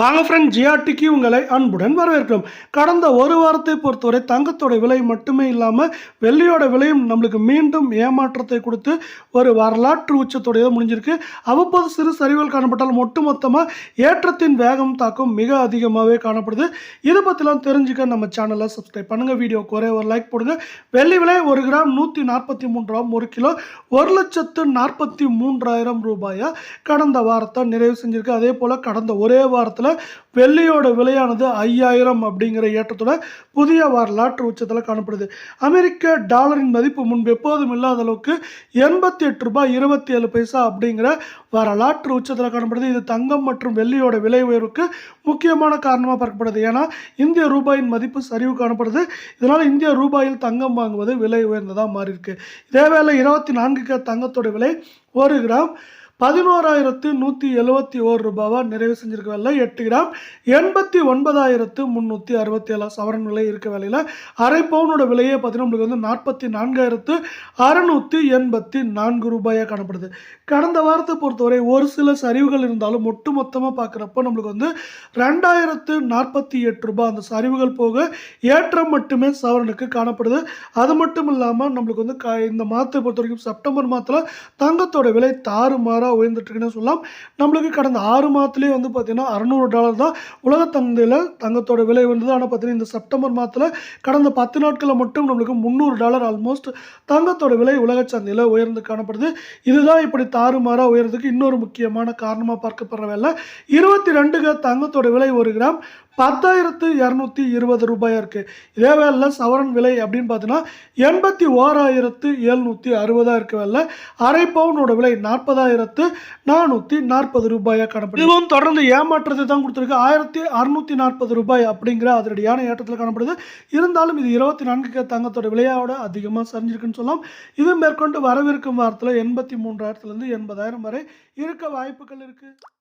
வாங்க ஃப்ரெண்ட் ஜிஆர்டிக்கு உங்களை அன்புடன் வரவேற்கிறோம். கடந்த ஒரு வாரத்தை பொறுத்தவரை தங்கத்தோட விலை மட்டுமே இல்லாமல் வெள்ளியோட விலையும் நம்மளுக்கு மீண்டும் ஏமாற்றத்தை கொடுத்து ஒரு வரலாற்று உச்சத்தோடைய முடிஞ்சிருக்கு. அவ்வப்போது சிறு சரிவுகள் காணப்பட்டாலும் ஒட்டுமொத்தமாக ஏற்றத்தின் வேகம் தாக்கம் மிக அதிகமாகவே காணப்படுது. இதை பற்றிலாம் தெரிஞ்சுக்க நம்ம சேனலை சப்ஸ்கிரைப் பண்ணுங்கள் வீடியோ குறைய ஒரு லைக் போடுங்க. வெள்ளி விலை ஒரு கிராம் நூற்றி நாற்பத்தி மூன்று ரூபா ஒரு கிலோ. ஒரு லட்சத்து நாற்பத்தி மூன்றாயிரம் ரூபாயா கடந்த வாரத்தை நிறைவு செஞ்சிருக்கு. அதே போல் கடந்த ஒரே வாரத்தில் வெள்ளியோட விலையானது ஐயாயிரம் அப்படிங்கிற ஏற்றத்தோட புதிய வரலாற்று உச்சத்தில் காணப்படுது. அமெரிக்க டாலரின் மதிப்பு முன்பு எப்போதும் இல்லாத அளவுக்கு எண்பத்தி எட்டு ரூபாய் இருபத்தி ஏழு பைசா அப்படிங்கிற வரலாற்று உச்சத்தில் காணப்படுது. இது தங்கம் மற்றும் வெள்ளியோட விலை உயர்வுக்கு முக்கியமான காரணமாக பார்க்கப்படுது. ஏன்னா இந்திய ரூபாயின் மதிப்பு சரிவு காணப்படுது. இதனால் இந்திய ரூபாயில் தங்கம் வாங்குவது விலை உயர்ந்ததாக மாறி இருக்கு இதேவேளை இருபத்தி நான்குக்கு தங்கத்தோட விலை ஒரு கிராம் பதினோராயிரத்து நூற்றி எழுபத்தி ஓரு ரூபாவாக நிறைவு செஞ்சிருக்க வேலை எட்டு கிராம். எண்பத்தி ஒன்பதாயிரத்து முந்நூற்றி அறுபத்தி ஏழு சவரன் விலை இருக்க வேலையில். அரை பவுனோட விலையே பார்த்தீங்கன்னா உங்களுக்கு வந்து நாற்பத்தி நான்காயிரத்து அறநூற்றி எண்பத்தி நான்கு ரூபாயாக காணப்படுது. கடந்த வாரத்தை பொறுத்தவரை ஒரு சில சரிவுகள் இருந்தாலும் ஒட்டு மொத்தமாக பார்க்குறப்போ நம்மளுக்கு வந்து ரெண்டாயிரத்து நாற்பத்தி எட்டு ரூபாய் அந்த சரிவுகள் போக ஏற்றம் மட்டுமே சவரனுக்கு காணப்படுது. அது மட்டும் இல்லாமல் நம்மளுக்கு வந்து க இந்த மாதத்தை பொறுத்த வரைக்கும் செப்டம்பர் மாதத்தில் தங்கத்தோட விலை தாறுமாறாக உயர்ந்துட்டு இருக்குன்னு சொல்லலாம் நம்மளுக்கு கடந்த ஆறு மாதத்துலேயே வந்து பார்த்திங்கன்னா அறநூறு டாலர் தான் உலக தந்தையில் தங்கத்தோட விலை வந்தது ஆனால் பார்த்தீங்கன்னா இந்த செப்டம்பர் மாதத்தில் கடந்த பத்து நாட்களில் மட்டும் நம்மளுக்கு முந்நூறு டாலர் ஆல்மோஸ்ட் தங்கத்தோட விலை உலக சந்தையில் உயர்ந்து காணப்படுது. இதுதான் இப்படி தாறுமாறாக உயர்றதுக்கு இன்னொரு முக்கியமான காரணமாக பார்க்கப்படுற வேலை. இருபத்தி ரெண்டுக்கு தங்கத்தோட விலை ஒரு கிராம் பத்தாயிரத்து இரநூத்தி இருபது ரூபாயா இருக்குது இதே வேலை சவரன் விலை அப்படின்னு பார்த்தீங்கன்னா எண்பத்தி ஓராயிரத்து எழுநூற்றி அறுபதாக இருக்க வேலை அரை பவுனோட விலை நாற்பதாயிரத்து நானூற்றி நாற்பது ரூபாயாக காணப்படுது. இதுவும் தொடர்ந்து ஏமாற்றத்தை தான் கொடுத்துருக்கு. ஆயிரத்தி அறுநூற்றி நாற்பது ரூபாய் அப்படிங்கிற அதிரடியான ஏற்றத்தில் காணப்படுது. இருந்தாலும் இது இருபத்தி நான்கு தங்கத்தோட விலையோட அதிகமாக சரிஞ்சிருக்குன்னு சொல்லலாம். இது மேற்கொண்டு வரவிருக்கும் வாரத்தில் எண்பத்தி மூன்றாயிரத்துலேருந்து எண்பதாயிரம் வரை இருக்க வாய்ப்புகள் இருக்குது